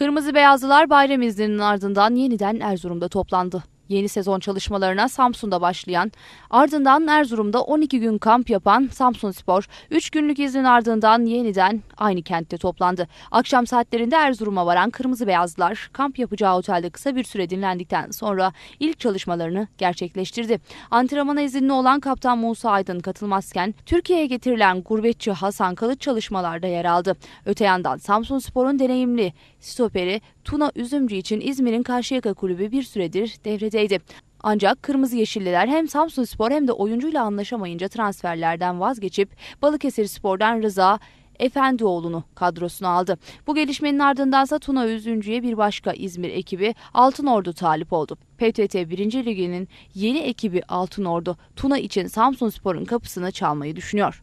Kırmızı Beyazlılar bayram izninin ardından yeniden Erzurum'da toplandı. Yeni sezon çalışmalarına Samsun'da başlayan, ardından Erzurum'da 12 gün kamp yapan Samsunspor, 3 günlük iznin ardından yeniden aynı kentte toplandı. Akşam saatlerinde Erzurum'a varan Kırmızı Beyazlılar, kamp yapacağı otelde kısa bir süre dinlendikten sonra ilk çalışmalarını gerçekleştirdi. Antrenmana izinli olan kaptan Musa Aydın katılmazken, Türkiye'ye getirilen gurbetçi Hasan Kılıç çalışmalarda yer aldı. Öte yandan Samsunspor'un deneyimli stoperi Tuna Üzümcü için İzmir'in Karşıyaka Kulübü bir süredir devredeydi. Ancak Kırmızı Yeşilliler hem Samsunspor hem de oyuncuyla anlaşamayınca transferlerden vazgeçip Balıkesir Spor'dan Rıza Efendioğlu'nu kadrosuna aldı. Bu gelişmenin ardındansa Tuna Üzüncü'ye bir başka İzmir ekibi Altınordu talip oldu. PTT 1. Ligi'nin yeni ekibi Altınordu, Tuna için Samsunspor'un kapısını çalmayı düşünüyor.